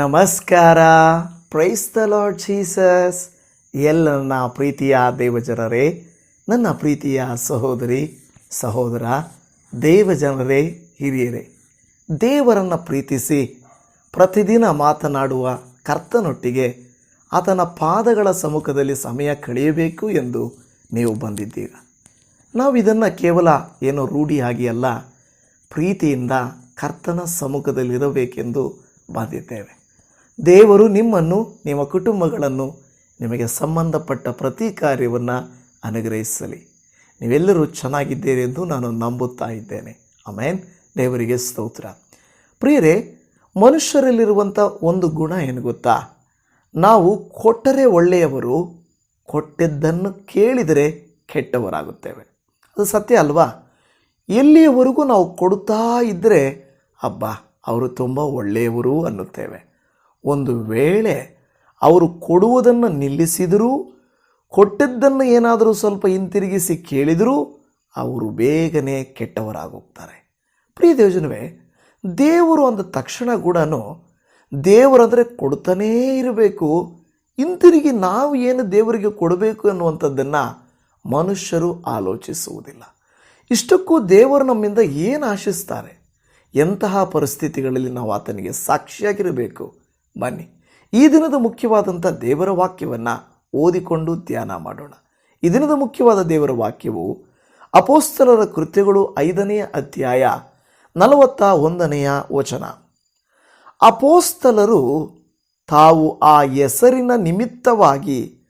ನಮಸ್ಕಾರ. Praise the lord Jesus ಎಲ್ಲ ನನ್ನ ಪ್ರೀತಿಯ ದೇವಜನರೇ, ನನ್ನ ಪ್ರೀತಿಯ ಸಹೋದರಿ, ಸಹೋದರ, ದೇವಜನರೇ, ಹಿರಿಯರೇ, ದೇವರನ್ನು ಪ್ರೀತಿಸಿ ಪ್ರತಿದಿನ ಮಾತನಾಡುವ ಕರ್ತನೊಟ್ಟಿಗೆ ಆತನ ಪಾದಗಳ ಸಮ್ಮುಖದಲ್ಲಿ ಸಮಯ ಕಳೆಯಬೇಕು ಎಂದು ನೀವು ಬಂದಿದ್ದೀರ? ನಾವು ಇದನ್ನು ಕೇವಲ ಏನೋ ರೂಢಿಯಾಗಿ ಅಲ್ಲ, ಪ್ರೀತಿಯಿಂದ ಕರ್ತನ ಸಮ್ಮುಖದಲ್ಲಿರಬೇಕೆಂದು ಬಂದಿದ್ದೇವೆ. ದೇವರು ನಿಮ್ಮನ್ನು, ನಿಮ್ಮ ಕುಟುಂಬಗಳನ್ನು ನಿಮಗೆ ಸಂಬಂಧಪಟ್ಟ ಪ್ರತಿ ಕಾರ್ಯವನ್ನು ಅನುಗ್ರಹಿಸಲಿ. ನೀವೆಲ್ಲರೂ ಚೆನ್ನಾಗಿದ್ದೀರಿ ಎಂದು ನಾನು ನಂಬುತ್ತಾ ಇದ್ದೇನೆ. ಆಮೇನ್. ದೇವರಿಗೆ ಸ್ತೋತ್ರ. ಪ್ರಿಯರೇ, ಮನುಷ್ಯರಲ್ಲಿರುವಂಥ ಒಂದು ಗುಣ ಏನು ಗೊತ್ತಾ? ನಾವು ಕೊಟ್ಟರೆ ಒಳ್ಳೆಯವರು ಕೊಟ್ಟಿದ್ದನ್ನು ಕೇಳಿದರೆ ಕೆಟ್ಟವರಾಗುತ್ತೇವೆ. ಅದು ಸತ್ಯ ಅಲ್ವಾ? ಎಲ್ಲಿಯವರೆಗೂ ನಾವು ಕೊಡುತ್ತಾ ಇದ್ದರೆ ಹಬ್ಬ ಅವರು ತುಂಬ ಒಳ್ಳೆಯವರು ಅನ್ನುತ್ತೇವೆ. ಒಂದು ವೇಳೆ ಅವರು ಕೊಡುವುದನ್ನು ನಿಲ್ಲಿಸಿದರೂ, ಕೊಟ್ಟದ್ದನ್ನು ಏನಾದರೂ ಸ್ವಲ್ಪ ಹಿಂತಿರುಗಿಸಿ ಕೇಳಿದರೂ ಅವರು ಬೇಗನೆ ಕೆಟ್ಟವರಾಗೋಗ್ತಾರೆ. ಪ್ರಿಯ ದೇವಜನವೇ, ದೇವರು ಅಂದ ತಕ್ಷಣ ಕೂಡ ದೇವರಂದರೆ ಕೊಡ್ತಾನೇ ಇರಬೇಕು. ಹಿಂತಿರುಗಿ ನಾವು ಏನು ದೇವರಿಗೆ ಕೊಡಬೇಕು ಅನ್ನುವಂಥದ್ದನ್ನು ಮನುಷ್ಯರು ಆಲೋಚಿಸುವುದಿಲ್ಲ. ಇಷ್ಟಕ್ಕೂ ದೇವರು ನಮ್ಮಿಂದ ಏನು ಆಶಿಸ್ತಾರೆ? ಎಂತಹ ಪರಿಸ್ಥಿತಿಗಳಲ್ಲಿ ನಾವು ಆತನಿಗೆ ಸಾಕ್ಷಿಯಾಗಿರಬೇಕು? ಬನ್ನಿ. ಈ ದಿನದ ಮುಖ್ಯವಾದಂಥ ದೇವರ ವಾಕ್ಯವನ್ನು ಓದಿಕೊಂಡು ಧ್ಯಾನ ಮಾಡೋಣ. ಈ ದಿನದ ಮುಖ್ಯವಾದ ದೇವರ ವಾಕ್ಯವು ಅಪೋಸ್ತಲರ ಕೃತ್ಯಗಳು ಐದನೆಯ ಅಧ್ಯಾಯ ನಲವತ್ತ ಒಂದನೆಯ ವಚನ. ಅಪೋಸ್ತಲರು ತಾವು ಆ ಹೆಸರಿನ ನಿಮಿತ್ತವಾಗಿ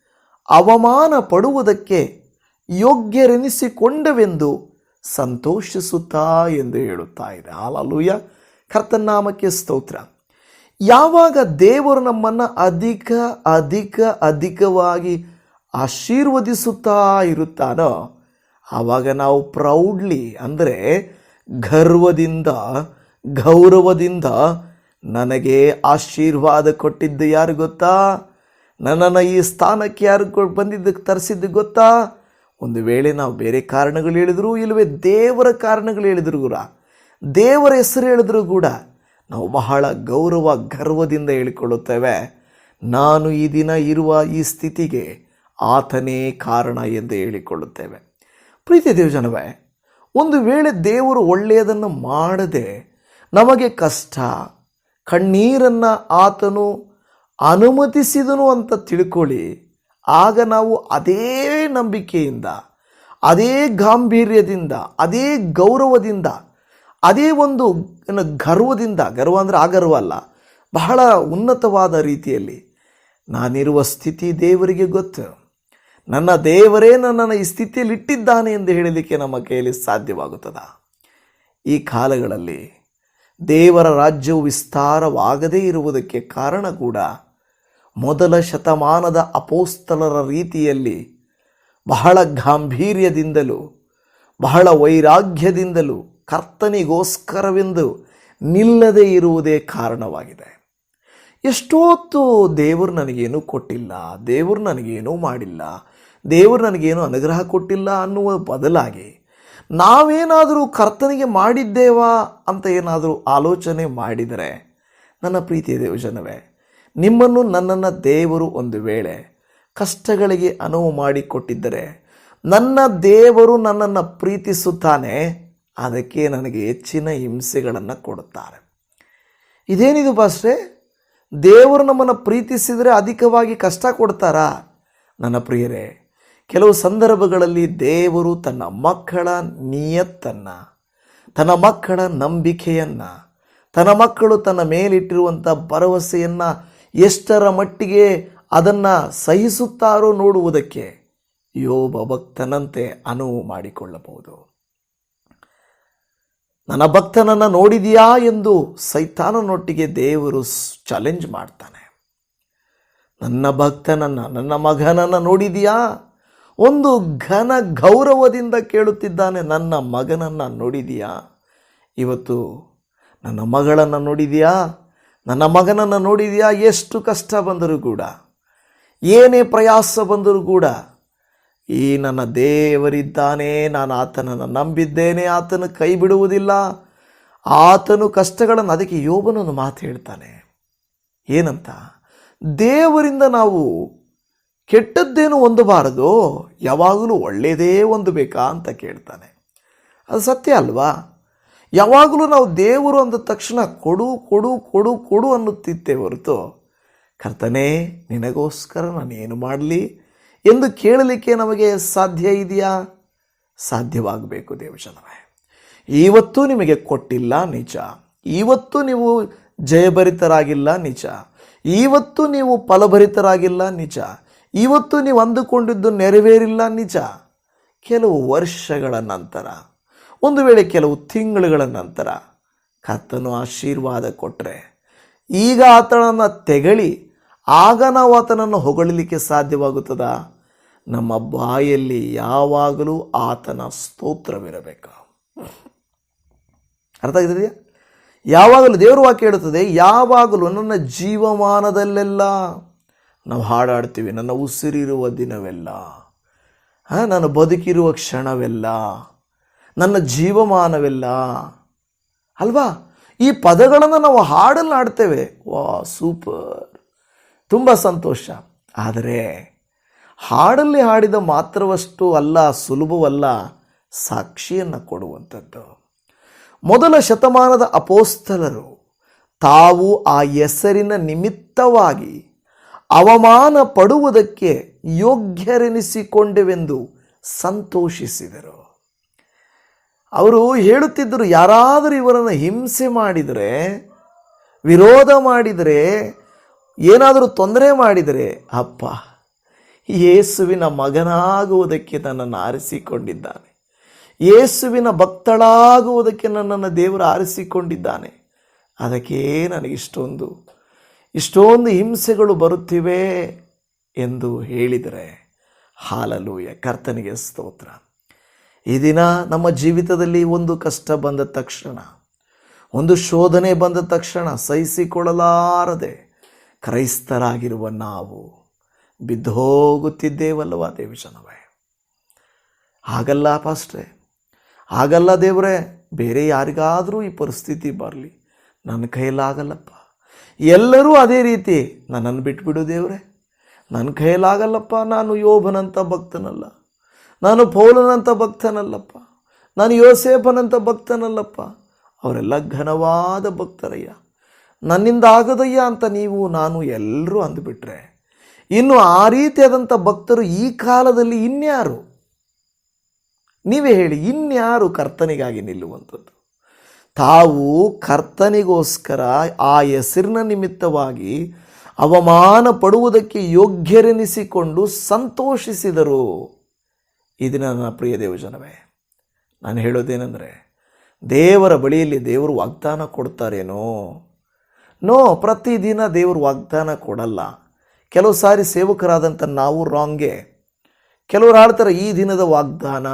ಅವಮಾನ ಪಡುವುದಕ್ಕೆ ಯೋಗ್ಯರೆನಿಸಿಕೊಂಡವೆಂದು ಸಂತೋಷಿಸುತ್ತಾ ಎಂದು ಹೇಳುತ್ತಾ ಇದೆ ಹಾಲಲೂಯ. ಕರ್ತನ್ನಾಮಕ್ಕೆ ಸ್ತೋತ್ರ. ಯಾವಾಗ ದೇವರು ನಮ್ಮನ್ನು ಅಧಿಕ ಅಧಿಕ, ಅಧಿಕವಾಗಿ ಆಶೀರ್ವದಿಸುತ್ತಾ ಇರುತ್ತಾನೋ, ಆವಾಗ ನಾವು ಪ್ರೌಡ್ಲಿ ಅಂದರೆ ಗರ್ವದಿಂದ, ಗೌರವದಿಂದ ನನಗೆ ಆಶೀರ್ವಾದ ಕೊಟ್ಟಿದ್ದು ಯಾರು ಗೊತ್ತಾ? ನನ್ನನ್ನು ಈ ಸ್ಥಾನಕ್ಕೆ ಯಾರು ಬಂದಿದ್ದಕ್ಕೆ ಬಂದಿದ್ದು, ತರಿಸಿದ್ದು ಗೊತ್ತಾ? ಒಂದು ವೇಳೆ ನಾವು ಬೇರೆ ಕಾರಣಗಳು ಹೇಳಿದ್ರು ಇಲ್ಲವೇ ದೇವರ ಕಾರಣಗಳು ಹೇಳಿದ್ರು ಕೂಡ, ದೇವರ ಹೆಸರು ಹೇಳಿದ್ರು ಕೂಡ ನಾವು ಬಹಳ ಗೌರವ, ಗರ್ವದಿಂದ ಹೇಳಿಕೊಳ್ಳುತ್ತೇವೆ. ನಾನು ಈ ದಿನ ಇರುವ ಈ ಸ್ಥಿತಿಗೆ ಆತನೇ ಕಾರಣ ಎಂದು ಹೇಳಿಕೊಳ್ಳುತ್ತೇವೆ. ಪ್ರೀತಿ ದೇವಜನವೇ, ಒಂದು ವೇಳೆ ದೇವರು ಒಳ್ಳೆಯದನ್ನು ಮಾಡದೆ ನಮಗೆ ಕಷ್ಟ, ಕಣ್ಣೀರನ್ನು ಆತನು ಅನುಮತಿಸಿದನು ಅಂತ ತಿಳ್ಕೊಳ್ಳಿ, ಆಗ ನಾವು ಅದೇ ನಂಬಿಕೆಯಿಂದ, ಅದೇ ಗಾಂಭೀರ್ಯದಿಂದ, ಅದೇ ಗೌರವದಿಂದ ಅದೇ ಒಂದು ಗರ್ವದಿಂದ, ಗರ್ವ ಅಂದರೆ ಆ ಗರ್ವ ಅಲ್ಲ, ಬಹಳ ಉನ್ನತವಾದ ರೀತಿಯಲ್ಲಿ, ನಾನಿರುವ ಸ್ಥಿತಿ ದೇವರಿಗೆ ಗೊತ್ತು. ನನ್ನ ದೇವರೇ ನನ್ನನ್ನು ಈ ಸ್ಥಿತಿಯಲ್ಲಿ ಇಟ್ಟಿದ್ದಾನೆ ಎಂದು ಹೇಳಲಿಕ್ಕೆ ನಮ್ಮ ಕೈಯಲ್ಲಿ ಸಾಧ್ಯವಾಗುತ್ತದ? ಈ ಕಾಲಗಳಲ್ಲಿ ದೇವರ ರಾಜ್ಯವು ವಿಸ್ತಾರವಾಗದೇ ಇರುವುದಕ್ಕೆ ಕಾರಣ ಕೂಡ ಮೊದಲ ಶತಮಾನದ ಅಪೋಸ್ತಲರ ರೀತಿಯಲ್ಲಿ ಬಹಳ ಗಾಂಭೀರ್ಯದಿಂದಲೂ, ಬಹಳ ವೈರಾಗ್ಯದಿಂದಲೂ ಕರ್ತನಿಗೋಸ್ಕರವೆಂದು ನಿಲ್ಲದೇ ಇರುವುದೇ ಕಾರಣವಾಗಿದೆ. ಎಷ್ಟೊತ್ತು ದೇವರು ನನಗೇನು ಕೊಟ್ಟಿಲ್ಲ, ದೇವರು ನನಗೇನೂ ಮಾಡಿಲ್ಲ, ದೇವರು ನನಗೇನು ಅನುಗ್ರಹ ಕೊಟ್ಟಿಲ್ಲ ಅನ್ನುವ ಬದಲಾಗಿ ನಾವೇನಾದರೂ ಕರ್ತನಿಗೆ ಮಾಡಿದ್ದೇವಾ ಅಂತ ಏನಾದರೂ ಆಲೋಚನೆ ಮಾಡಿದರೆ, ನನ್ನ ಪ್ರೀತಿಯ ದೇವಜನವೇ, ನಿಮ್ಮನ್ನು ನನ್ನನ್ನು ದೇವರು ಒಂದು ವೇಳೆ ಕಷ್ಟಗಳಿಗೆ ಅನುವು ಮಾಡಿಕೊಟ್ಟಿದ್ದರೆ, ನನ್ನ ದೇವರು ನನ್ನನ್ನು ಪ್ರೀತಿಸುತ್ತಾನೆ. ಅದಕ್ಕೆ ನನಗೆ ಹೆಚ್ಚಿನ ಹಿಂಸೆಗಳನ್ನು ಕೊಡುತ್ತಾರೆ. ಇದೇನಿದು ಬಾಸ್ರೆ ದೇವರು ನಮ್ಮನ್ನು ಪ್ರೀತಿಸಿದರೆ ಅಧಿಕವಾಗಿ ಕಷ್ಟ ಕೊಡ್ತಾರಾ? ನನ್ನ ಪ್ರಿಯರೇ, ಕೆಲವು ಸಂದರ್ಭಗಳಲ್ಲಿ ದೇವರು ತನ್ನ ಮಕ್ಕಳ ನಿಯತ್ತನ್ನು, ತನ್ನ ಮಕ್ಕಳ ನಂಬಿಕೆಯನ್ನು, ತನ್ನ ಮಕ್ಕಳು ತನ್ನ ಮೇಲಿಟ್ಟಿರುವಂಥ ಭರವಸೆಯನ್ನು ಎಷ್ಟರ ಮಟ್ಟಿಗೆ ಅದನ್ನು ಸಹಿಸುತ್ತಾರೋ ನೋಡುವುದಕ್ಕೆ ಯೋಬ ಭಕ್ತನಂತೆ ಅನುವು ಮಾಡಿಕೊಳ್ಳಬಹುದು. ನನ್ನ ಭಕ್ತನನ್ನು ನೋಡಿದೆಯಾ ಎಂದು ಸೈತಾನನೊಟ್ಟಿಗೆ ದೇವರು ಚಾಲೆಂಜ್ ಮಾಡ್ತಾನೆ. ನನ್ನ ಭಕ್ತನನ್ನು, ನನ್ನ ಮಗನನ್ನು ನೋಡಿದೆಯಾ? ಒಂದು ಘನ ಗೌರವದಿಂದ ಕೇಳುತ್ತಿದ್ದಾನೆ, ನನ್ನ ಮಗನನ್ನು ನೋಡಿದೆಯಾ? ಇವತ್ತು ನನ್ನ ಮಗಳನ್ನು ನೋಡಿದೆಯಾ? ನನ್ನ ಮಗನನ್ನು ನೋಡಿದೆಯಾ? ಎಷ್ಟು ಕಷ್ಟ ಬಂದರೂ ಕೂಡ. ಏನೇ ಪ್ರಯಾಸ ಬಂದರೂ ಕೂಡ ಈ ನನ್ನ ದೇವರಿದ್ದಾನೆ, ನಾನು ಆತನನ್ನು ನಂಬಿದ್ದೇನೆ, ಆತನು ಕೈ ಬಿಡುವುದಿಲ್ಲ ಆತನು ಕಷ್ಟಗಳನ್ನು, ಅದಕ್ಕೆ ಯೋಬನನ್ನು ಮಾತು ಹೇಳ್ತಾನೆ. ಏನಂತ? ದೇವರಿಂದ ನಾವು ಕೆಟ್ಟದ್ದೇನು ಹೊಂದಬಾರದು, ಯಾವಾಗಲೂ ಒಳ್ಳೆಯದೇ ಹೊಂದಬೇಕಾ ಅಂತ ಕೇಳ್ತಾನೆ. ಅದು ಸತ್ಯ ಅಲ್ವಾ? ಯಾವಾಗಲೂ ನಾವು ದೇವರು ಅಂದ ತಕ್ಷಣ ಕೊಡು ಕೊಡು ಕೊಡು ಕೊಡು ಅನ್ನುತ್ತಿದ್ದೆ ಹೊರತು, ಕರ್ತನೇ, ನಿನಗೋಸ್ಕರ ನಾನು ಏನು ಮಾಡಲಿ? ಎಂದು ಕೇಳಲಿಕ್ಕೆ ನಮಗೆ ಸಾಧ್ಯ ಇದೆಯಾ? ಸಾಧ್ಯವಾಗಬೇಕು ದೇವಜನವೇ. ಇವತ್ತು ನಿಮಗೆ ಕೊಟ್ಟಿಲ್ಲ ನಿಜ. ಇವತ್ತು ನೀವು ಜಯಭರಿತರಾಗಿಲ್ಲ ನಿಜ. ಇವತ್ತು ನೀವು ಫಲಭರಿತರಾಗಿಲ್ಲ ನಿಜ. ಇವತ್ತು ನೀವು ಅಂದುಕೊಂಡಿದ್ದು ನೆರವೇರಿಲ್ಲ ನಿಜ. ಕೆಲವು ವರ್ಷಗಳ ನಂತರ, ಒಂದು ವೇಳೆ ಕೆಲವು ತಿಂಗಳುಗಳ ನಂತರ, ಕರ್ತನು ಆಶೀರ್ವಾದ ಕೊಟ್ಟರೆ ಈಗ ಆತನನ್ನು ತೆಗಳಿ ಆಗ ನಾವು ಆತನನ್ನು ಹೊಗಳಲಿಕ್ಕೆ ಸಾಧ್ಯವಾಗುತ್ತದ? ನಮ್ಮ ಬಾಯಲ್ಲಿ ಯಾವಾಗಲೂ ಆತನ ಸ್ತೋತ್ರವಿರಬೇಕು. ಅರ್ಥ ಆಗಿದೆಯಾ? ಯಾವಾಗಲೂ ದೇವರು ವಾಕ್ಯ ಹೇಳುತ್ತದೆ, ಯಾವಾಗಲೂ ನನ್ನ ಜೀವಮಾನದಲ್ಲೆಲ್ಲ ನಾವು ಹಾಡಾಡ್ತೀವಿ, ನನ್ನ ಉಸಿರಿರುವ ದಿನವೆಲ್ಲ ನಾನು ಬದುಕಿರುವ ಕ್ಷಣವೆಲ್ಲ, ನನ್ನ ಜೀವಮಾನವೆಲ್ಲ, ಅಲ್ವಾ? ಈ ಪದಗಳನ್ನು ನಾವು ಹಾಡಲ್ಲಿ ಆಡ್ತೇವೆ ವಾ ಸೂಪರ್. ತುಂಬ ಸಂತೋಷ. ಆದರೆ ಹಾಡಲ್ಲಿ ಹಾಡಿದ ಮಾತ್ರವಷ್ಟು ಅಲ್ಲ, ಸುಲಭವಲ್ಲ, ಸಾಕ್ಷಿಯನ್ನು ಕೊಡುವಂಥದ್ದು. ಮೊದಲ ಶತಮಾನದ ಅಪೋಸ್ತಲರು ತಾವು ಆ ಹೆಸರಿನ ನಿಮಿತ್ತವಾಗಿ ಅವಮಾನ ಪಡುವುದಕ್ಕೆ ಯೋಗ್ಯರೆನಿಸಿಕೊಂಡೆವೆಂದು ಸಂತೋಷಿಸಿದರು. ಅವರು ಹೇಳುತ್ತಿದ್ದರು, ಯಾರಾದರೂ ಇವರನ್ನು ಹಿಂಸೆ ಮಾಡಿದರೆ, ವಿರೋಧ ಮಾಡಿದರೆ ಏನಾದರೂ ತೊಂದರೆ ಮಾಡಿದರೆ, ಅಪ್ಪ, ಯೇಸುವಿನ ಮಗನಾಗುವುದಕ್ಕೆ ನನ್ನನ್ನು ಆರಿಸಿಕೊಂಡಿದ್ದಾನೆ. ಯೇಸುವಿನ ಭಕ್ತಳಾಗುವುದಕ್ಕೆ ನನ್ನನ್ನು ದೇವರು ಆರಿಸಿಕೊಂಡಿದ್ದಾನೆ. ಅದಕ್ಕೆ ನನಗೆ ಇಷ್ಟೊಂದು ಇಷ್ಟೊಂದು ಹಿಂಸೆಗಳು ಬರುತ್ತಿವೆ ಎಂದು ಹೇಳಿದರೆ, ಹಾಲಲೂಯ, ಕರ್ತನಿಗೆ ಸ್ತೋತ್ರ. ಈ ದಿನ ನಮ್ಮ ಜೀವಿತದಲ್ಲಿ ಒಂದು ಕಷ್ಟ ಬಂದ ತಕ್ಷಣ, ಒಂದು ಶೋಧನೆ ಬಂದ ತಕ್ಷಣ ಸಹಿಸಿಕೊಳ್ಳಲಾರದೆ ಕ್ರೈಸ್ತರಾಗಿರುವ ನಾವು ಬಿದ್ದೋಗುತ್ತಿದ್ದೇವಲ್ಲವಾ ದೇವಿಶನವೇ ಹಾಗಲ್ಲ ಪಾಸ್ಟ್ರೆ, ಹಾಗಲ್ಲ ದೇವರೇ, ಬೇರೆ ಯಾರಿಗಾದರೂ ಈ ಪರಿಸ್ಥಿತಿ ಬರಲಿ. ನನ್ನ ಕೈಯಲ್ಲಾಗಲ್ಲಪ್ಪ ಎಲ್ಲರೂ ಅದೇ ರೀತಿ, ನನ್ನನ್ನು ಬಿಟ್ಬಿಡು ದೇವರೇ. ನನ್ನ ಕೈಯಲ್ಲಾಗಲ್ಲಪ್ಪ ನಾನು ಯೋಭನಂಥ ಭಕ್ತನಲ್ಲ. ನಾನು ಪೌಲನಂಥ ಭಕ್ತನಲ್ಲಪ್ಪ. ನಾನು ಯೋಸೇಫನಂಥ ಭಕ್ತನಲ್ಲಪ್ಪ. ಅವರೆಲ್ಲ ಘನವಾದ ಭಕ್ತರಯ್ಯ. ನನ್ನಿಂದ ಆಗದಯ್ಯ ಅಂತ ನೀವು, ನಾನು ಎಲ್ಲರೂ ಅಂದುಬಿಟ್ರೆ, ಇನ್ನು ಆ ರೀತಿಯಾದಂಥ ಭಕ್ತರು ಈ ಕಾಲದಲ್ಲಿ ಇನ್ಯಾರು? ನೀವೇ ಹೇಳಿ, ಇನ್ಯಾರು ಕರ್ತನಿಗಾಗಿ ನಿಲ್ಲುವಂಥದ್ದು? ತಾವು ಕರ್ತನಿಗೋಸ್ಕರ ಆ ಹೆಸರಿನ ನಿಮಿತ್ತವಾಗಿ ಅವಮಾನ ಪಡುವುದಕ್ಕೆ ಯೋಗ್ಯರೆನಿಸಿಕೊಂಡು ಸಂತೋಷಿಸಿದರು. ಇದು ನನ್ನ ಪ್ರಿಯ ದೇವಜನವೇ ನಾನು ಹೇಳೋದೇನೆಂದರೆ, ದೇವರ ಬಳಿಯಲ್ಲಿ ದೇವರು ವಾಗ್ದಾನ ಕೊಡ್ತಾರೇನೋ ನೋ, ಪ್ರತಿದಿನ ದೇವರು ವಾಗ್ದಾನ ಕೊಡಲ್ಲ. ಕೆಲವು ಸಾರಿ ಸೇವಕರಾದಂಥ ನಾವು ರಾಂಗೆ ಕೆಲವರು ಆಡ್ತಾರೆ ಈ ದಿನದ ವಾಗ್ದಾನ.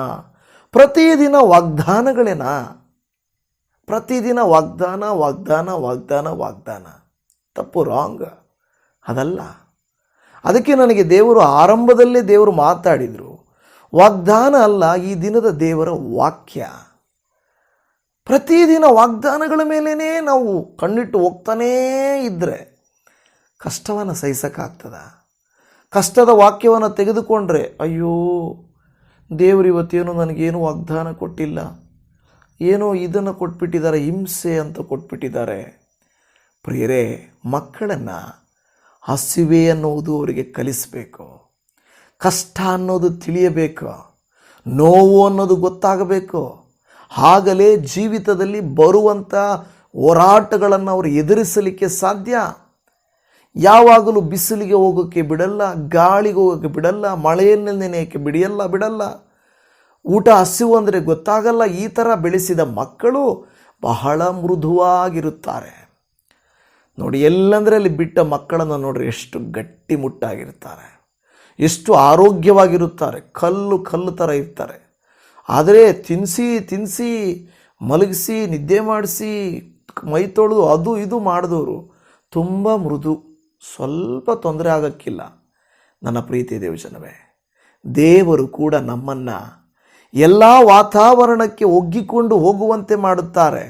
ಪ್ರತಿದಿನ ವಾಗ್ದಾನಗಳೇನಾ? ಪ್ರತಿದಿನ ವಾಗ್ದಾನ ವಾಗ್ದಾನ ವಾಗ್ದಾನ ವಾಗ್ದಾನ. ತಪ್ಪು ರಾಂಗ್ ಅದಲ್ಲ. ಅದಕ್ಕೆ ನನಗೆ ದೇವರು ಆರಂಭದಲ್ಲೇ ದೇವರು ಮಾತಾಡಿದರು. ವಾಗ್ದಾನ ಅಲ್ಲ, ಈ ದಿನದ ದೇವರ ವಾಕ್ಯ. ಪ್ರತಿದಿನ ವಾಗ್ದಾನಗಳ ಮೇಲೇ ನಾವು ಕಣ್ಣಿಟ್ಟು ಹೋಗ್ತಾನೇ ಇದ್ದರೆ ಕಷ್ಟವನ್ನು ಸಹಿಸೋಕ್ಕಾಗ್ತದ? ಕಷ್ಟದ ವಾಕ್ಯವನ್ನು ತೆಗೆದುಕೊಂಡ್ರೆ, ಅಯ್ಯೋ, ದೇವರು ಇವತ್ತೇನು ನನಗೇನು ವಾಗ್ದಾನ ಕೊಟ್ಟಿಲ್ಲ, ಏನೋ ಇದನ್ನು ಕೊಟ್ಬಿಟ್ಟಿದ್ದಾರೆ, ಹಿಂಸೆ ಅಂತ ಕೊಟ್ಬಿಟ್ಟಿದ್ದಾರೆ. ಪ್ರಿಯರೇ, ಮಕ್ಕಳನ್ನು ಹಸಿವೆ ಅನ್ನೋದು ಅವರಿಗೆ ಕಲಿಸಬೇಕು. ಕಷ್ಟ ಅನ್ನೋದು ತಿಳಿಯಬೇಕು. ನೋವು ಅನ್ನೋದು ಗೊತ್ತಾಗಬೇಕು. ಆಗಲೇ ಜೀವಿತದಲ್ಲಿ ಬರುವಂಥ ಹೋರಾಟಗಳನ್ನು ಅವರು ಎದುರಿಸಲಿಕ್ಕೆ ಸಾಧ್ಯ? ಯಾವಾಗಲೂ ಬಿಸಿಲಿಗೆ ಹೋಗೋಕ್ಕೆ ಬಿಡಲ್ಲ, ಗಾಳಿಗೆ ಹೋಗೋಕ್ಕೆ ಬಿಡಲ್ಲ ಮಳೆಯನ್ನು ನೆನೆಯೋಕ್ಕೆ ಬಿಡಿಯಲ್ಲ, ಬಿಡಲ್ಲ. ಊಟ ಹಸಿವು ಅಂದರೆ ಗೊತ್ತಾಗಲ್ಲ, ಈ ಥರ ಬೆಳೆಸಿದ ಮಕ್ಕಳು ಬಹಳ ಮೃದುವಾಗಿರುತ್ತಾರೆ. ನೋಡಿ ಎಲ್ಲಂದರೆ ಅಲ್ಲಿ ಬಿಟ್ಟ ಮಕ್ಕಳನ್ನು ನೋಡ್ರಿ, ಎಷ್ಟು ಗಟ್ಟಿಮುಟ್ಟಾಗಿರ್ತಾರೆ. ಎಷ್ಟು ಆರೋಗ್ಯವಾಗಿರುತ್ತಾರೆ, ಕಲ್ಲು ಕಲ್ಲು ಥರ ಇರ್ತಾರೆ. ಆದರೆ ತಿನ್ನಿಸಿ ತಿನ್ನಿಸಿ ಮಲಗಿಸಿ, ನಿದ್ದೆ ಮಾಡಿಸಿ, ಮೈ ತೊಳೆದು ಅದು ಇದು ಮಾಡಿದವರು ತುಂಬ ಮೃದು. ಸ್ವಲ್ಪ ತೊಂದರೆ ಆಗೋಕ್ಕಿಲ್ಲ. ನನ್ನ ಪ್ರೀತಿ ದೇವಜನವೇ ದೇವರು ಕೂಡ ನಮ್ಮನ್ನು ಎಲ್ಲ ವಾತಾವರಣಕ್ಕೆ ಒಗ್ಗಿಕೊಂಡು ಹೋಗುವಂತೆ ಮಾಡುತ್ತಾರೆ.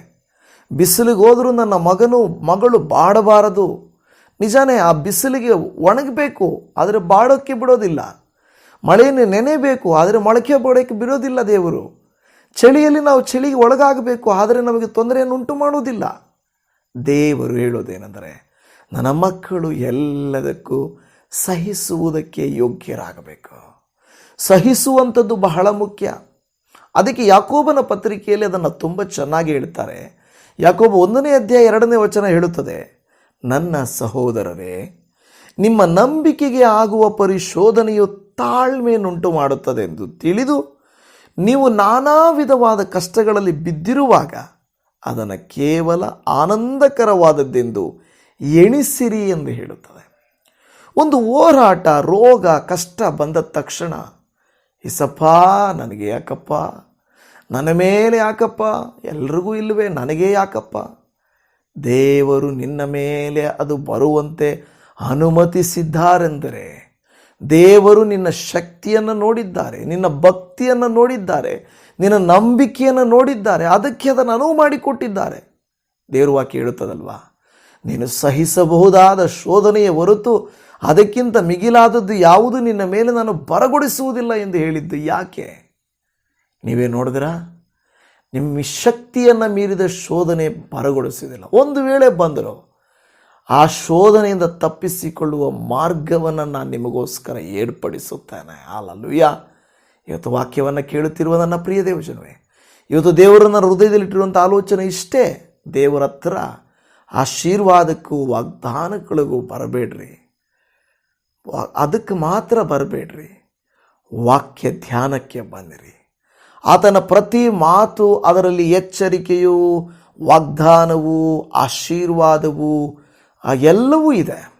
ಬಿಸಿಲಿಗೆ ಹೋದರೂ ನನ್ನ ಮಗನು, ಮಗಳು ಬಾಡಬಾರದು. ನಿಜಾನೇ ಆ ಬಿಸಿಲಿಗೆ ಒಣಗಬೇಕು, ಆದರೆ ಬಾಡೋಕ್ಕೆ ಬಿಡೋದಿಲ್ಲ. ಮಳೆಯನ್ನು ನೆನೆಬೇಕು ಆದರೆ ಮೊಳಕೆ ಬಡಕ್ಕೆ ಬಿಡೋದಿಲ್ಲ ದೇವರು. ಚಳಿಯಲ್ಲಿ ನಾವು ಚಳಿಗೆ ಒಳಗಾಗಬೇಕು, ಆದರೆ ನಮಗೆ ತೊಂದರೆಯನ್ನು ಉಂಟು ಮಾಡುವುದಿಲ್ಲ ದೇವರು ಹೇಳೋದೇನೆಂದರೆ ನನ್ನ ಮಕ್ಕಳು ಎಲ್ಲದಕ್ಕೂ ಸಹಿಸುವುದಕ್ಕೆ ಯೋಗ್ಯರಾಗಬೇಕು. ಸಹಿಸುವಂಥದ್ದು ಬಹಳ ಮುಖ್ಯ. ಅದಕ್ಕೆ ಯಾಕೋಬನ ಪತ್ರಿಕೆಯಲ್ಲಿ ಅದನ್ನು ತುಂಬ ಚೆನ್ನಾಗಿ ಹೇಳ್ತಾರೆ. ಯಾಕೋಬ ಒಂದನೇ ಅಧ್ಯಾಯ ಎರಡನೇ ವಚನ ಹೇಳುತ್ತದೆ, ನನ್ನ ಸಹೋದರರೇ, ನಿಮ್ಮ ನಂಬಿಕೆಗೆ ಆಗುವ ಪರಿಶೋಧನೆಯು ತಾಳ್ಮೆಯನ್ನುಂಟು ಮಾಡುತ್ತದೆ ಎಂದು ತಿಳಿದು ನೀವು ನಾನಾ ವಿಧವಾದ ಕಷ್ಟಗಳಲ್ಲಿ ಬಿದ್ದಿರುವಾಗ ಅದನ್ನು ಕೇವಲ ಆನಂದಕರವಾದದ್ದೆಂದು ಎಣಿಸಿರಿ ಎಂದು ಹೇಳುತ್ತದೆ. ಒಂದು ಹೋರಾಟ, ರೋಗ, ಕಷ್ಟ ಬಂದ ತಕ್ಷಣ, ಇಸಪ್ಪ, ನನಗೆ ಯಾಕಪ್ಪ? ನನ್ನ ಮೇಲೆ ಯಾಕಪ್ಪ? ಎಲ್ರಿಗೂ ಇಲ್ಲವೇ? ನನಗೆ ಯಾಕಪ್ಪ? ದೇವರು ನಿನ್ನ ಮೇಲೆ ಅದು ಬರುವಂತೆ ಅನುಮತಿಸಿದ್ದಾರೆಂದರೆ ದೇವರು ನಿನ್ನ ಶಕ್ತಿಯನ್ನು ನೋಡಿದ್ದಾರೆ, ನಿನ್ನ ಭಕ್ತಿಯನ್ನು ನೋಡಿದ್ದಾರೆ, ನಿನ್ನ ನಂಬಿಕೆಯನ್ನು ನೋಡಿದ್ದಾರೆ, ಅದಕ್ಕೆ ಅದನ್ನು ಅನುವು ಮಾಡಿಕೊಟ್ಟಿದ್ದಾರೆ. ದೇವರು ವಾಕ್ಯ ಹೇಳುತ್ತದಲ್ವಾ? ನೀನು ಸಹಿಸಬಹುದಾದ ಶೋಧನೆಯ ಹೊರತು ಅದಕ್ಕಿಂತ ಮಿಗಿಲಾದದ್ದು ಯಾವುದು ನಿನ್ನ ಮೇಲೆ ನಾನು ಬರಗೊಡಿಸುವುದಿಲ್ಲ ಎಂದು ಹೇಳಿದ್ದು ಯಾಕೆ? ನೀವೇ ನೋಡಿದ್ರಾ? ನಿಮ್ಮ ಶಕ್ತಿಯನ್ನು ಮೀರಿದ ಶೋಧನೆ ಬರಗೊಳಿಸುವುದಿಲ್ಲ ಒಂದು ವೇಳೆ ಬಂದರು ಆ ಶೋಧನೆಯಿಂದ ತಪ್ಪಿಸಿಕೊಳ್ಳುವ ಮಾರ್ಗವನ್ನು ನಾನು ನಿಮಗೋಸ್ಕರ ಏರ್ಪಡಿಸುತ್ತೇನೆ. ಅಲ್ಲಲ್ಲೂಯ್ಯ ಇವತ್ತು ವಾಕ್ಯವನ್ನು ಕೇಳುತ್ತಿರುವ ನನ್ನ ಪ್ರಿಯ ದೇವಜನವೇ, ಇವತ್ತು ದೇವರನ್ನ ಹೃದಯದಲ್ಲಿಟ್ಟಿರುವಂಥ ಆಲೋಚನೆ ಇಷ್ಟೇ. ದೇವರ ಹತ್ರ ಆಶೀರ್ವಾದಕ್ಕೂ ವಾಗ್ದಾನಗಳಿಗೂ ಬರಬೇಡ್ರಿ. ಅದಕ್ಕೆ ಮಾತ್ರ ಬರಬೇಡ್ರಿ. ವಾಕ್ಯ ಧ್ಯಾನಕ್ಕೆ ಬಂದಿರಿ ಆತನ ಪ್ರತಿ ಮಾತು ಅದರಲ್ಲಿ ಎಚ್ಚರಿಕೆಯು, ವಾಗ್ದಾನವು, ಆಶೀರ್ವಾದವು ಆ ಎಲ್ಲವೂ ಇದೆ.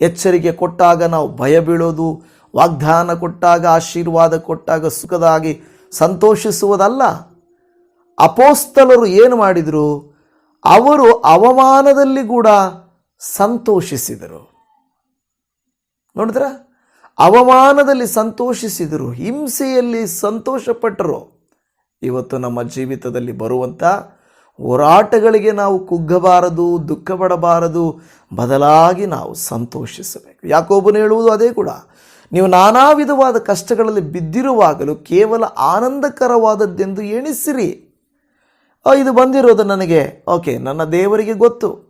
ಎಚ್ಚರಿಕೆ ಕೊಟ್ಟಾಗ ನಾವು ಭಯ ಬೀಳೋದು, ವಾಗ್ದಾನ ಕೊಟ್ಟಾಗ, ಆಶೀರ್ವಾದ ಕೊಟ್ಟಾಗ, ಸುಖದಾಗಿ ಸಂತೋಷಿಸುವುದಲ್ಲ. ಅಪೋಸ್ತಲರು ಏನು ಮಾಡಿದರು? ಅವರು ಅವಮಾನದಲ್ಲಿ ಕೂಡ ಸಂತೋಷಿಸಿದರು. ನೋಡಿದ್ರ? ಅವಮಾನದಲ್ಲಿ ಸಂತೋಷಿಸಿದರು, ಹಿಂಸೆಯಲ್ಲಿ ಸಂತೋಷಪಟ್ಟರು. ಇವತ್ತು ನಮ್ಮ ಜೀವಿತದಲ್ಲಿ ಬರುವಂಥ ಹೋರಾಟಗಳಿಗೆ ನಾವು ಕುಗ್ಗಬಾರದು ದುಃಖ ಪಡಬಾರದು ಬದಲಾಗಿ ನಾವು ಸಂತೋಷಿಸಬೇಕು. ಯಾಕೊಬ್ಬನು ಹೇಳುವುದು ಅದೇ ಕೂಡ. ನೀವು ನಾನಾ ವಿಧವಾದ ಕಷ್ಟಗಳಲ್ಲಿ ಬಿದ್ದಿರುವಾಗಲೂ ಕೇವಲ ಆನಂದಕರವಾದದ್ದೆಂದು ಎಣಿಸಿರಿ. ಇದು ಬಂದಿರೋದು ನನಗೆ. ಓಕೆ, ನನ್ನ ದೇವರಿಗೆ ಗೊತ್ತು.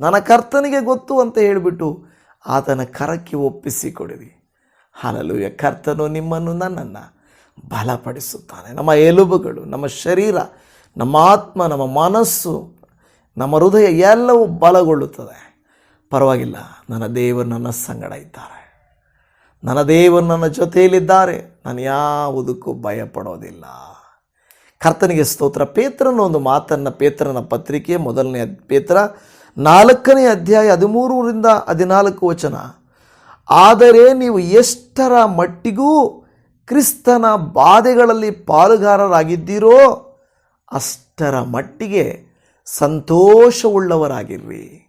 ನನ್ನ ಕರ್ತನಿಗೆ ಗೊತ್ತು ಅಂತ ಹೇಳಿಬಿಟ್ಟು ಆತನ ಕರಕ್ಕೆ ಒಪ್ಪಿಸಿಕೊಡಿರಿ. ಹಾಲಲುಯ, ಕರ್ತನು ನಿಮ್ಮನ್ನು ನನ್ನನ್ನು ಬಲಪಡಿಸುತ್ತಾನೆ. ನಮ್ಮ ಎಲುಬುಗಳು, ನಮ್ಮ ಶರೀರ ನಮ್ಮ ಆತ್ಮ, ನಮ್ಮ ಮನಸ್ಸು, ನಮ್ಮ ಹೃದಯ ಎಲ್ಲವೂ ಬಲಗೊಳ್ಳುತ್ತದೆ. ಪರವಾಗಿಲ್ಲ, ನನ್ನ ದೇವರು ನನ್ನ ಸಂಗಡ ಇದ್ದಾರೆ. ನನ್ನ ದೇವರು ನನ್ನ ಜೊತೆಯಲ್ಲಿದ್ದಾರೆ. ನಾನು ಯಾವುದಕ್ಕೂ ಭಯಪಡೋದಿಲ್ಲ. ಕರ್ತನಿಗೆ ಸ್ತೋತ್ರ. ಪೇತ್ರನ ಒಂದು ಮಾತನ್ನು, ಪೇತ್ರನ ಪತ್ರಿಕೆ ಮೊದಲನೇ ಪೇತ್ರ ನಾಲ್ಕನೇ ಅಧ್ಯಾಯ ಹದಿಮೂರರಿಂದ ಹದಿನಾಲ್ಕು ವಚನ. ಆದರೆ ನೀವು ಎಷ್ಟರ ಮಟ್ಟಿಗೂ ಕ್ರಿಸ್ತನ ಬಾಧೆಗಳಲ್ಲಿ ಪಾಲುಗಾರರಾಗಿದ್ದೀರೋ ಅಷ್ಟರ ಮಟ್ಟಿಗೆ ಸಂತೋಷವುಳ್ಳವರಾಗಿರ್ರಿ.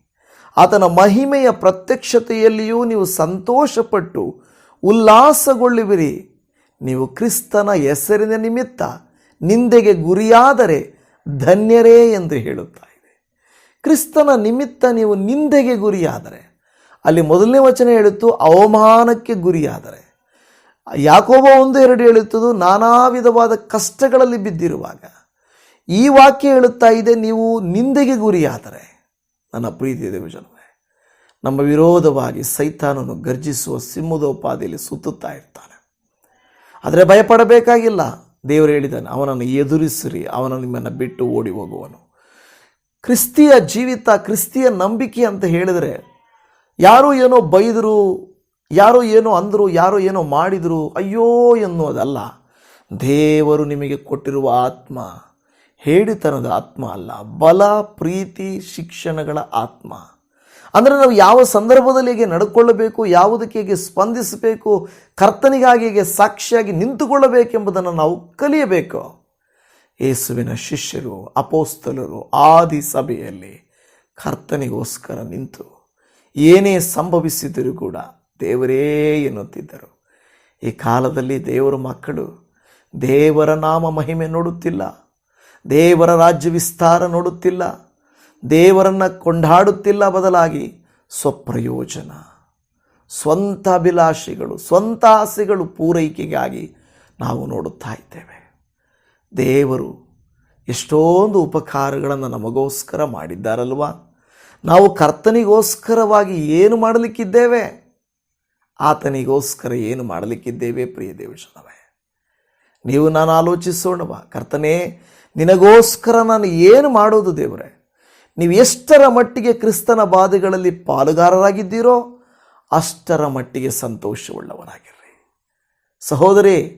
ಆತನ ಮಹಿಮೆಯ ಪ್ರತ್ಯಕ್ಷತೆಯಲ್ಲಿಯೂ ನೀವು ಸಂತೋಷಪಟ್ಟು ಉಲ್ಲಾಸಗೊಳ್ಳುವಿರಿ. ನೀವು ಕ್ರಿಸ್ತನ ಹೆಸರಿನ ನಿಮಿತ್ತ ನಿಂದೆಗೆ ಗುರಿಯಾದರೆ ಧನ್ಯರೇ ಎಂದು ಹೇಳುತ್ತಾ ಇದೆ. ಕ್ರಿಸ್ತನ ನಿಮಿತ್ತ ನೀವು ನಿಂದೆಗೆ ಗುರಿಯಾದರೆ, ಅಲ್ಲಿ ಮೊದಲನೇ ವಚನ ಹೇಳುತ್ತು, ಅವಮಾನಕ್ಕೆ ಗುರಿಯಾದರೆ. ಯಾಕೋಬ ಒಂದು ಎರಡು ಹೇಳುತ್ತದೆ ನಾನಾ ವಿಧವಾದ ಕಷ್ಟಗಳಲ್ಲಿ ಬಿದ್ದಿರುವಾಗ ಈ ವಾಕ್ಯ ಹೇಳುತ್ತಾ ಇದೆ, ನೀವು ನಿಂದೆಗೆ ಗುರಿಯಾದರೆ. ನನ್ನ ಪ್ರೀತಿ ದೇವಜನವೇ ನಮ್ಮ ವಿರೋಧವಾಗಿ ಸೈತಾನನು ಗರ್ಜಿಸುವ ಸಿಂಹದೋಪಾದಿಯಲ್ಲಿ ಸುತ್ತುತ್ತಾ ಇರ್ತಾನೆ. ಆದರೆ ಭಯಪಡಬೇಕಾಗಿಲ್ಲ. ದೇವರು ಹೇಳಿದ್ದಾನೆ, ಅವನನ್ನು ಎದುರಿಸಿರಿ, ಅವನು ನಿಮ್ಮನ್ನು ಬಿಟ್ಟು ಓಡಿ ಹೋಗುವನು. ಕ್ರಿಸ್ತಿಯ ಜೀವಿತ, ಕ್ರಿಸ್ತಿಯ ನಂಬಿಕೆ ಅಂತ ಹೇಳಿದರೆ, ಯಾರೋ ಏನೋ ಬೈದರು, ಯಾರೋ ಏನೋ ಅಂದರು, ಯಾರೋ ಏನೋ ಮಾಡಿದರು, ಅಯ್ಯೋ ಎನ್ನುವುದಲ್ಲ. ದೇವರು ನಿಮಗೆ ಕೊಟ್ಟಿರುವ ಆತ್ಮ. ಹೇಳಿತನದ ಆತ್ಮ ಅಲ್ಲ, ಬಲ, ಪ್ರೀತಿ, ಶಿಕ್ಷಣಗಳ ಆತ್ಮ. ಅಂದರೆ ನಾವು ಯಾವ ಸಂದರ್ಭದಲ್ಲಿ ಹೇಗೆ ನಡ್ಕೊಳ್ಳಬೇಕು, ಯಾವುದಕ್ಕೆ ಹೇಗೆ ಸ್ಪಂದಿಸಬೇಕು, ಕರ್ತನಿಗಾಗಿ ಹೇಗೆ ಸಾಕ್ಷಿಯಾಗಿ ನಿಂತುಕೊಳ್ಳಬೇಕೆಂಬುದನ್ನು ನಾವು ಕಲಿಯಬೇಕು. ಯೇಸುವಿನ ಶಿಷ್ಯರು, ಅಪೋಸ್ತಲರು ಆದಿ ಸಭೆಯಲ್ಲಿ ಕರ್ತನಿಗೋಸ್ಕರ ನಿಂತು ಏನೇ ಸಂಭವಿಸಿದರೂ ಕೂಡ ದೇವರೇ ಎನ್ನುತ್ತಿದ್ದರು. ಈ ಕಾಲದಲ್ಲಿ ದೇವರ ಮಕ್ಕಳು ದೇವರ ನಾಮ ಮಹಿಮೆ ನೋಡುತ್ತಿಲ್ಲ. ದೇವರ ರಾಜ್ಯ ವಿಸ್ತಾರ ನೋಡುತ್ತಿಲ್ಲ, ದೇವರನ್ನು ಕೊಂಡಾಡುತ್ತಿಲ್ಲ ಬದಲಾಗಿ ಸ್ವಪ್ರಯೋಜನ. ಸ್ವಂತ ಅಭಿಲಾಷೆಗಳು, ಸ್ವಂತ ಆಸೆಗಳು ಪೂರೈಕೆಗಾಗಿ ನಾವು ನೋಡುತ್ತಾ ಇದ್ದೇವೆ. ದೇವರು ಎಷ್ಟೊಂದು ಉಪಕಾರಗಳನ್ನು ನಮಗೋಸ್ಕರ ಮಾಡಿದ್ದಾರಲ್ವ? ನಾವು ಕರ್ತನಿಗೋಸ್ಕರವಾಗಿ ಏನು ಮಾಡಲಿಕ್ಕಿದ್ದೇವೆ? ಆತನಿಗೋಸ್ಕರ ಏನು ಮಾಡಲಿಕ್ಕಿದ್ದೇವೆ, ಪ್ರಿಯ ದೇವಶನವೇ ನೀವು ನಾನು ಆಲೋಚಿಸೋಣವಾ? ಕರ್ತನೇ ನಿನಗೋಸ್ಕರ ನಾನು ಏನು ಮಾಡೋದು ದೇವರೇ? ನೀವು ಎಷ್ಟರ ಮಟ್ಟಿಗೆ ಕ್ರಿಸ್ತನ ಬಾಧೆಗಳಲ್ಲಿ ಪಾಲುಗಾರರಾಗಿದ್ದೀರೋ ಅಷ್ಟರ ಮಟ್ಟಿಗೆ ಸಂತೋಷವುಳ್ಳವರಾಗಿರ್ರಿ. ಸಹೋದರಿ,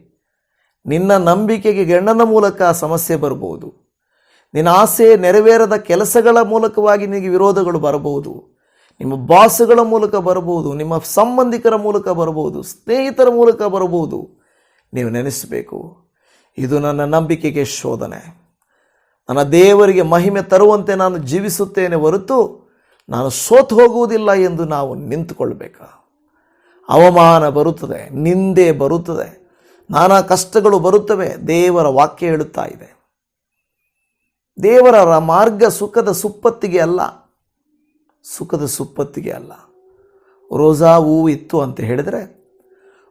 ನಿನ್ನ ನಂಬಿಕೆಗೆ ಗಂಡನ ಮೂಲಕ ಸಮಸ್ಯೆ ಬರಬಹುದು. ನಿನ್ನ ಆಸೆ ನೆರವೇರದ ಕೆಲಸಗಳ ಮೂಲಕವಾಗಿ ನಿನಗೆ ವಿರೋಧಗಳು ಬರಬಹುದು. ನಿಮ್ಮ ಬಾಸುಗಳ ಮೂಲಕ ಬರಬಹುದು, ನಿಮ್ಮ ಸಂಬಂಧಿಕರ ಮೂಲಕ ಬರಬಹುದು, ಸ್ನೇಹಿತರ ಮೂಲಕ ಬರಬಹುದು. ನೀವು ನೆನೆಸಬೇಕು. ಇದು ನನ್ನ ನಂಬಿಕೆಗೆ ಶೋಧನೆ. ನನ್ನ ದೇವರಿಗೆ ಮಹಿಮೆ ತರುವಂತೆ ನಾನು ಜೀವಿಸುತ್ತೇನೆ ಹೊರತು ನಾನು ಸೋತು ಹೋಗುವುದಿಲ್ಲ ಎಂದು ನಾವು ನಿಂತುಕೊಳ್ಬೇಕು? ಅವಮಾನ ಬರುತ್ತದೆ, ನಿಂದೆ ಬರುತ್ತದೆ, ನಾನಾ ಕಷ್ಟಗಳು ಬರುತ್ತವೆ, ದೇವರ ವಾಕ್ಯ ಹೇಳುತ್ತಾ ಇದೆ. ದೇವರ ಮಾರ್ಗ ಸುಖದ ಸುಪ್ಪತ್ತಿಗೆ ಅಲ್ಲ, ಸುಖದ ಸುಪ್ಪತ್ತಿಗೆ ಅಲ್ಲ. ರೋಸಾ ಹೂವು ಇತ್ತು ಅಂತ ಹೇಳಿದರೆ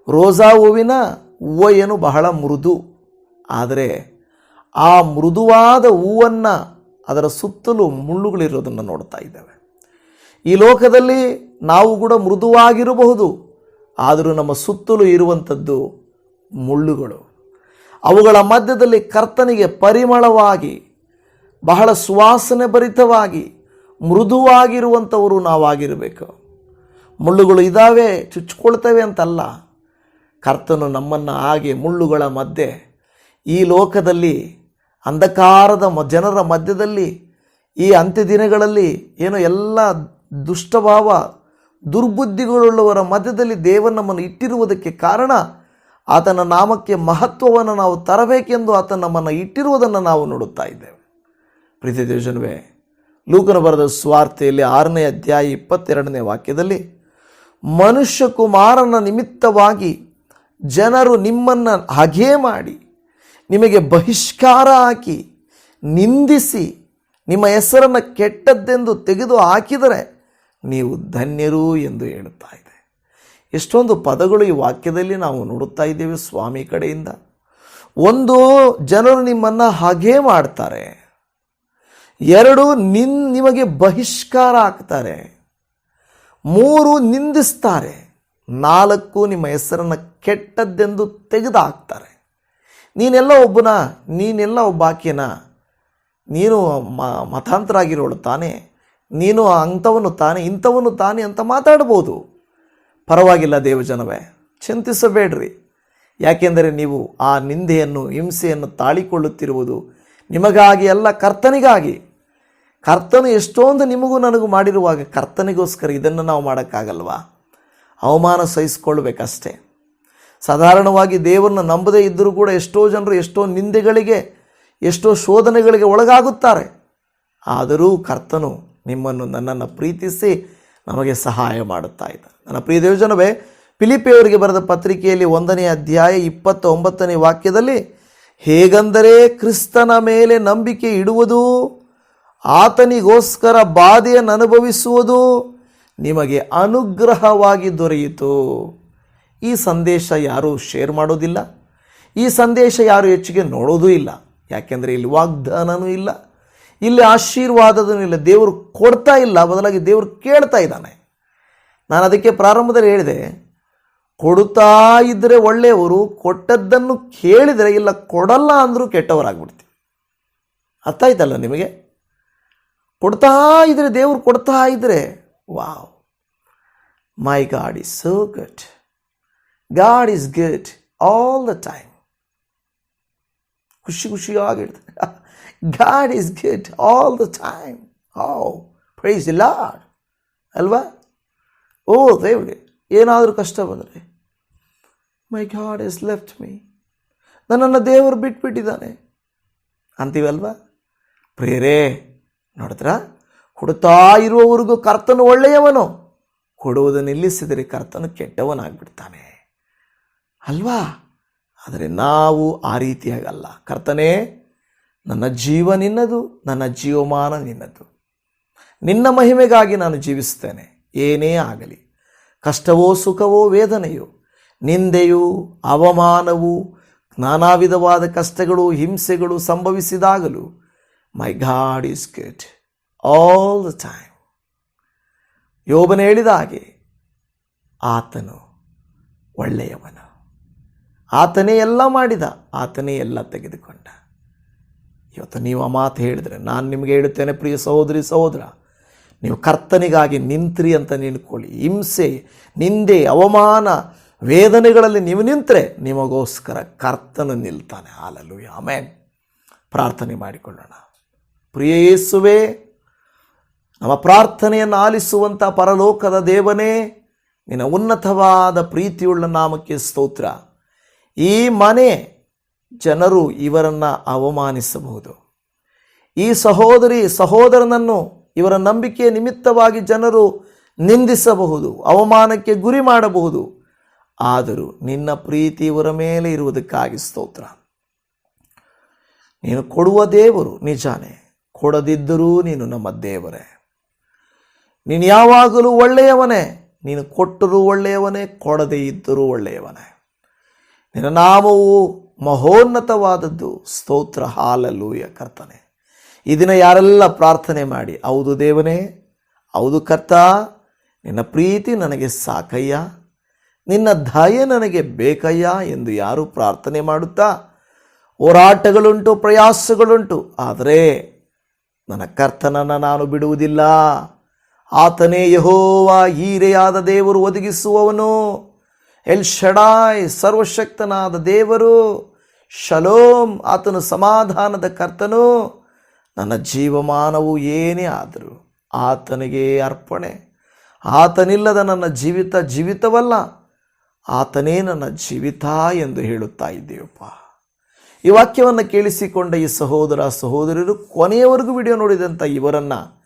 ರೋಸಾ ಹೂವಿನ ಹೂವು ಏನು ಬಹಳ ಮೃದು, ಆದರೆ ಆ ಮೃದುವಾದ ಹೂವನ್ನು ಅದರ ಸುತ್ತಲೂ ಮುಳ್ಳುಗಳಿರೋದನ್ನು ನೋಡ್ತಾ ಇದ್ದೇವೆ. ಈ ಲೋಕದಲ್ಲಿ ನಾವು ಕೂಡ ಮೃದುವಾಗಿರಬಹುದು, ಆದರೂ ನಮ್ಮ ಸುತ್ತಲೂ ಇರುವಂಥದ್ದು ಮುಳ್ಳುಗಳು. ಅವುಗಳ ಮಧ್ಯದಲ್ಲಿ ಕರ್ತನಿಗೆ ಪರಿಮಳವಾಗಿ, ಬಹಳ ಸುವಾಸನೆ ಭರಿತವಾಗಿ, ಮೃದುವಾಗಿರುವಂಥವರು ನಾವಾಗಿರಬೇಕು. ಮುಳ್ಳುಗಳು ಇದ್ದಾವೆ, ಚುಚ್ಕೊಳ್ತವೆ ಅಂತಲ್ಲ. ಕರ್ತನು ನಮ್ಮನ್ನು ಹಾಗೆ ಮುಳ್ಳುಗಳ ಮಧ್ಯೆ ಈ ಲೋಕದಲ್ಲಿ ಅಂಧಕಾರದ ಮ- ಜನರ ಮಧ್ಯದಲ್ಲಿ ಈ ಅಂತ್ಯ ದಿನಗಳಲ್ಲಿ ಏನು ಎಲ್ಲ ದುಷ್ಟಭಾವ, ದುರ್ಬುದ್ಧಿಗಳುಳ್ಳವರ ಮಧ್ಯದಲ್ಲಿ ದೇವರು ನಮ್ಮನ್ನು ಇಟ್ಟಿರುವುದಕ್ಕೆ ಕಾರಣ ಆತನ ನಾಮಕ್ಕೆ ಮಹತ್ವವನ್ನು ನಾವು ತರಬೇಕೆಂದು ಆತ ನಮ್ಮನ್ನು ಇಟ್ಟಿರುವುದನ್ನು ನಾವು ನೋಡುತ್ತಾ ಇದ್ದೇವೆ. ಪ್ರೀತಿ ದೇವಜನವೇ, ಲೂಕನ ಬರೆದ ಸ್ವಾರ್ಥೆಯಲ್ಲಿ ಆರನೇ ಅಧ್ಯಾಯ ಇಪ್ಪತ್ತೆರಡನೇ ವಾಕ್ಯದಲ್ಲಿ ಮನುಷ್ಯ ಕುಮಾರನ ನಿಮಿತ್ತವಾಗಿ ಜನರು ನಿಮ್ಮನ್ನು ಹಾಗೇ ಮಾಡಿ ನಿಮಗೆ ಬಹಿಷ್ಕಾರ ಹಾಕಿ, ನಿಂದಿಸಿ, ನಿಮ್ಮ ಹೆಸರನ್ನು ಕೆಟ್ಟದ್ದೆಂದು ತೆಗೆದು ಹಾಕಿದರೆ ನೀವು ಧನ್ಯರು ಎಂದು ಹೇಳುತ್ತಾ ಇದೆ. ಎಷ್ಟೊಂದು ಪದಗಳು ಈ ವಾಕ್ಯದಲ್ಲಿ ನಾವು ನೋಡುತ್ತಾ ಇದ್ದೇವೆ ಸ್ವಾಮಿ ಕಡೆಯಿಂದ. ಒಂದು, ಜನರು ನಿಮ್ಮನ್ನು ಹಾಗೇ ಮಾಡ್ತಾರೆ. ಎರಡು, ನಿನ್ ನಿಮಗೆ ಬಹಿಷ್ಕಾರ ಹಾಕ್ತಾರೆ. ಮೂರು, ನಿಂದಿಸ್ತಾರೆ. ನಾಲ್ಕು, ನಿಮ್ಮ ಹೆಸರನ್ನು ಕೆಟ್ಟದ್ದೆಂದು ತೆಗೆದು ಹಾಕ್ತಾರೆ ನೀನೆಲ್ಲ ಒಬ್ಬನ? ನೀನೆಲ್ಲ ಒಬ್ಬ ಆಕೆನ? ನೀನು ಮ ಮತಾಂತರ ಆಗಿರೋಳು ತಾನೇ. ನೀನು ಅಂಥವನು ತಾನೇ, ಇಂಥವನು ತಾನೇ ಅಂತ ಮಾತಾಡ್ಬೋದು. ಪರವಾಗಿಲ್ಲ ದೇವಜನವೇ, ಚಿಂತಿಸಬೇಡ್ರಿ. ಯಾಕೆಂದರೆ ನೀವು ಆ ನಿಂದೆಯನ್ನು, ಹಿಂಸೆಯನ್ನು ತಾಳಿಕೊಳ್ಳುತ್ತಿರುವುದು ನಿಮಗಾಗಿ ಅಲ್ಲ, ಕರ್ತನಿಗಾಗಿ. ಕರ್ತನು ಎಷ್ಟೊಂದು ನಿಮಗೂ ನನಗೂ ಮಾಡಿರುವಾಗ ಕರ್ತನಿಗೋಸ್ಕರ ಇದನ್ನು ನಾವು ಮಾಡೋಕ್ಕಾಗಲ್ವಾ? ಅವಮಾನ ಸಹಿಸ್ಕೊಳ್ಬೇಕಷ್ಟೇ ಸಾಧಾರಣವಾಗಿ ದೇವರನ್ನು ನಂಬದೇ ಇದ್ದರೂ ಕೂಡ ಎಷ್ಟೋ ಜನರು ಎಷ್ಟೋ ನಿಂದೆಗಳಿಗೆ, ಎಷ್ಟೋ ಶೋಧನೆಗಳಿಗೆ ಒಳಗಾಗುತ್ತಾರೆ. ಆದರೂ ಕರ್ತನು ನಿಮ್ಮನ್ನು ನನ್ನನ್ನು ಪ್ರೀತಿಸಿ ನಮಗೆ ಸಹಾಯ ಮಾಡುತ್ತಾ ಇದ್ದಾನೆ. ನನ್ನ ಪ್ರಿಯ ದೇವಜನವೇ ಪಿಲಿಪಿಯವರಿಗೆ ಬರೆದ ಪತ್ರಿಕೆಯಲ್ಲಿ ಒಂದನೇ ಅಧ್ಯಾಯ ಇಪ್ಪತ್ತ ಒಂಬತ್ತನೇ ವಾಕ್ಯದಲ್ಲಿ, ಹೇಗೆಂದರೆ ಕ್ರಿಸ್ತನ ಮೇಲೆ ನಂಬಿಕೆ ಇಡುವುದು, ಆತನಿಗೋಸ್ಕರ ಬಾಧೆಯನ್ನು ಅನುಭವಿಸುವುದು ನಿಮಗೆ ಅನುಗ್ರಹವಾಗಿ ದೊರೆಯಿತು. ಈ ಸಂದೇಶ ಯಾರೂ ಶೇರ್ ಮಾಡೋದಿಲ್ಲ. ಈ ಸಂದೇಶ ಯಾರು ಹೆಚ್ಚಿಗೆ ನೋಡೋದೂ ಇಲ್ಲ. ಯಾಕೆಂದರೆ ಇಲ್ಲಿ ವಾಗ್ದಾನನೂ ಇಲ್ಲ. ಇಲ್ಲಿ ಆಶೀರ್ವಾದದೂ ಇಲ್ಲ. ದೇವರು ಕೊಡ್ತಾ ಇಲ್ಲ. ಬದಲಾಗಿ ದೇವರು ಕೇಳ್ತಾ ಇದ್ದಾನೆ. ನಾನು ಅದಕ್ಕೆ ಪ್ರಾರಂಭದಲ್ಲಿ ಹೇಳಿದೆ, ಕೊಡುತ್ತಾ ಇದ್ದರೆ ಒಳ್ಳೆಯವರು, ಕೊಟ್ಟದ್ದನ್ನು ಕೇಳಿದರೆ ಇಲ್ಲ, ಕೊಡಲ್ಲ ಅಂದರೂ ಕೆಟ್ಟವರಾಗ್ಬಿಡ್ತೀವಿ. ಅರ್ಥ ಆಯ್ತಲ್ಲ ನಿಮಗೆ? ಕೊಡ್ತಾ ಇದ್ದರೆ ದೇವರು ಕೊಡ್ತಾ ಇದ್ದರೆ wow. My god is so good god is good all the time ಖುಷಿ ಖುಷಿಯಾಗಿ ಹೇಳ್ತಾರೆ god is good all the time how praise ಇಲ್ಲ ಅಲ್ವಾ ಓ ದೇವ್ರಿಗೆ ಏನಾದರೂ ಕಷ್ಟ ಬಂದರೆ my god is left me ನನ್ನನ್ನು ದೇವರು ಬಿಟ್ಬಿಟ್ಟಿದ್ದಾನೆ ಅಂತೀವಲ್ವಾ ಪ್ರೇರೇ ನೋಡಿದ್ರ ಕೊಡುತ್ತಾ ಇರುವವರೆಗೂ ಕರ್ತನು ಒಳ್ಳೆಯವನು ಕೊಡುವುದನ್ನು ನಿಲ್ಲಿಸಿದರೆ ಕರ್ತನು ಕೆಟ್ಟವನಾಗ್ಬಿಡ್ತಾನೆ ಅಲ್ವಾ? ಆದರೆ ನಾವು ಆ ರೀತಿಯಾಗಲ್ಲ. ಕರ್ತನೇ, ನನ್ನ ಜೀವ ನಿನ್ನದು, ನನ್ನ ಜೀವಮಾನ ನಿನ್ನದು. ನಿನ್ನ ಮಹಿಮೆಗಾಗಿ ನಾನು ಜೀವಿಸ್ತೇನೆ ಏನೇ ಆಗಲಿ. ಕಷ್ಟವೋ ಸುಖವೋ ವೇದನೆಯೋ, ನಿಂದೆಯು, ಅವಮಾನವೂ ನಾನಾ ವಿಧವಾದ ಕಷ್ಟಗಳು, ಹಿಂಸೆಗಳು ಸಂಭವಿಸಿದಾಗಲೂ my god is good all the time ಯೋಬನ ಹೇಳಿದ ಹಾಗೆ, ಆತನು ಒಳ್ಳೆಯವನು. ಆತನೇ ಎಲ್ಲ ಮಾಡಿದ, ಆತನೇ ಎಲ್ಲ ತೆಗೆದುಕೊಂಡ. ಇವತ್ತು ನೀವು ಆ ಮಾತು ಹೇಳಿದರೆ ನಾನು ನಿಮಗೆ ಹೇಳುತ್ತೇನೆ, ಪ್ರಿಯ ಸಹೋದರಿ, ಸಹೋದರ, ನೀವು ಕರ್ತನಿಗಾಗಿ ನಿಂತ್ರಿ ಅಂತ ನಿಂತ್ಕೊಳ್ಳಿ. ಹಿಂಸೆ, ನಿಂದೆ, ಅವಮಾನ, ವೇದನೆಗಳಲ್ಲಿ ನೀವು ನಿಂತರೆ ನಿಮಗೋಸ್ಕರ ಕರ್ತನು ನಿಲ್ತಾನೆ. ಹಾಲಲು ಆಮೇನ್. ಪ್ರಾರ್ಥನೆ ಮಾಡಿಕೊಳ್ಳೋಣ. ಪ್ರಿಯ ಯೇಸುವೇ, ನಮ್ಮ ಪ್ರಾರ್ಥನೆಯನ್ನು ಆಲಿಸುವಂಥ ಪರಲೋಕದ ದೇವನೇ, ನಿನ್ನ ಉನ್ನತವಾದ ಪ್ರೀತಿಯುಳ್ಳ ನಾಮಕ್ಕೆ ಸ್ತೋತ್ರ. ಈ ಮನೆ ಜನರು ಇವರನ್ನು ಅವಮಾನಿಸಬಹುದು. ಈ ಸಹೋದರಿ ಸಹೋದರನನ್ನು ಇವರ ನಂಬಿಕೆಯ ನಿಮಿತ್ತವಾಗಿ ಜನರು ನಿಂದಿಸಬಹುದು, ಅವಮಾನಕ್ಕೆ ಗುರಿ ಮಾಡಬಹುದು. ಆದರೂ ನಿನ್ನ ಪ್ರೀತಿ ಇವರ ಮೇಲೆ ಇರುವುದಕ್ಕಾಗಿ ಸ್ತೋತ್ರ. ನೀನು ಕೊಡುವ ದೇವರು ನಿಜಾನೇ, ಕೊಡದಿದ್ದರೂ ನೀನು ನಮ್ಮ ದೇವರೇ. ನೀನು ಯಾವಾಗಲೂ ಒಳ್ಳೆಯವನೇ, ನೀನು ಕೊಟ್ಟರೂ ಒಳ್ಳೆಯವನೇ, ಕೊಡದೇ ಇದ್ದರೂ ಒಳ್ಳೆಯವನೇ. ನಿನ್ನ ನಾಮವು ಮಹೋನ್ನತವಾದದ್ದು. ಸ್ತೋತ್ರ ಹಾಲಲ್ಲೂಯ ಕರ್ತನೆ. ಈ ದಿನ ಯಾರೆಲ್ಲ ಪ್ರಾರ್ಥನೆ ಮಾಡಿ, ಹೌದು ದೇವನೇ, ಹೌದು ಕರ್ತ, ನಿನ್ನ ಪ್ರೀತಿ ನನಗೆ ಸಾಕಯ್ಯ, ನಿನ್ನ ದಯೆ ನನಗೆ ಬೇಕಯ್ಯ ಎಂದು ಯಾರು ಪ್ರಾರ್ಥನೆ ಮಾಡುತ್ತಾ? ಹೋರಾಟಗಳುಂಟು, ಪ್ರಯಾಸಗಳುಂಟು, ಆದರೆ ನನ್ನ ಕರ್ತನನ್ನು ನಾನು ಬಿಡುವುದಿಲ್ಲ. ಆತನೇ ಯಹೋವ, ಹೀರೆಯಾದ ದೇವರು ಒದಗಿಸುವವನು. ಎಲ್ ಶಡಾಯ್ ಸರ್ವಶಕ್ತನಾದ ದೇವರು, ಶಲೋಮ್ ಆತನು ಸಮಾಧಾನದ ಕರ್ತನು, ನನ್ನ ಜೀವಮಾನವು ಏನೇ ಆದರೂ ಆತನಿಗೆ ಅರ್ಪಣೆ. ಆತನಿಲ್ಲದ ನನ್ನ ಜೀವಿತ ಜೀವಿತವಲ್ಲ, ಆತನೇ ನನ್ನ ಜೀವಿತ ಎಂದು ಹೇಳುತ್ತಾ ಇದ್ದೇವಪ್ಪ. ಈ ವಾಕ್ಯವನ್ನು ಕೇಳಿಸಿಕೊಂಡ ಈ ಸಹೋದರ ಸಹೋದರರು ಕೊನೆಯವರೆಗೂ ವಿಡಿಯೋ ನೋಡಿದಂಥ ಇವರನ್ನು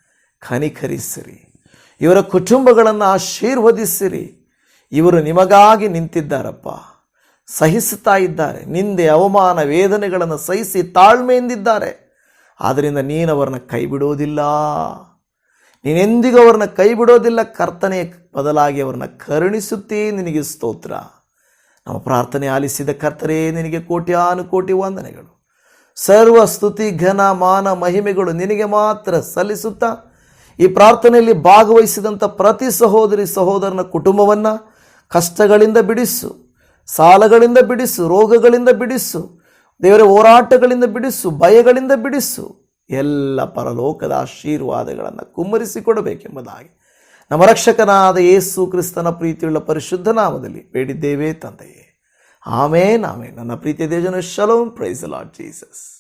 ಕನಿಕರಿಸಿರಿ. ಇವರ ಕುಟುಂಬಗಳನ್ನು ಆಶೀರ್ವದಿಸಿರಿ. ಇವರು ನಿಮಗಾಗಿ ನಿಂತಿದ್ದಾರಪ್ಪ. ಸಹಿಸುತ್ತಾ ಇದ್ದಾರೆ. ನಿಂದೆ ಅವಮಾನ ವೇದನೆಗಳನ್ನು ಸಹಿಸಿ ತಾಳ್ಮೆಯಿಂದಿದ್ದಾರೆ. ಆದ್ದರಿಂದ ನೀನು ಅವರನ್ನ ಕೈ ಬಿಡೋದಿಲ್ಲ ನೀನೆಂದಿಗೂ ಅವರನ್ನ ಕೈ ಬಿಡೋದಿಲ್ಲ ಕರ್ತನೆ ಬದಲಾಗಿ ಅವ್ರನ್ನ ಕರುಣಿಸುತ್ತೇ ನಿನಗೆ ಸ್ತೋತ್ರ. ನಮ್ಮ ಪ್ರಾರ್ಥನೆ ಆಲಿಸಿದ ಕರ್ತರೇ, ನಿನಗೆ ಕೋಟ್ಯಾನು ಕೋಟಿ ವಂದನೆಗಳು. ಸರ್ವ ಸ್ತುತಿ, ಘನ, ಮಾನ, ಮಹಿಮೆಗಳು ನಿನಗೆ ಮಾತ್ರ ಸಲ್ಲಿಸುತ್ತಾ, ಈ ಪ್ರಾರ್ಥನೆಯಲ್ಲಿ ಭಾಗವಹಿಸಿದಂಥ ಪ್ರತಿ ಸಹೋದರಿ, ಸಹೋದರನ ಕುಟುಂಬವನ್ನು ಕಷ್ಟಗಳಿಂದ ಬಿಡಿಸು, ಸಾಲಗಳಿಂದ ಬಿಡಿಸು, ರೋಗಗಳಿಂದ ಬಿಡಿಸು, ದೇವರ ಹೋರಾಟಗಳಿಂದ ಬಿಡಿಸು, ಭಯಗಳಿಂದ ಬಿಡಿಸು, ಎಲ್ಲ ಪರಲೋಕದ ಆಶೀರ್ವಾದಗಳನ್ನು ಕುಮ್ಮರಿಸಿಕೊಡಬೇಕೆಂಬುದಾಗಿ ನಮ್ಮ ರಕ್ಷಕನಾದ ಯೇಸು ಕ್ರಿಸ್ತನ ಪ್ರೀತಿಯುಳ್ಳ ಪರಿಶುದ್ಧ ನಾಮದಲ್ಲಿ ಬೇಡಿದ್ದೇವೆ ತಂದೆಯೇ. Amen amen. ನನ್ನ ಪ್ರೀತಿಯ ದೇಜನ ಶಲೋಮ್. Praise lord Jesus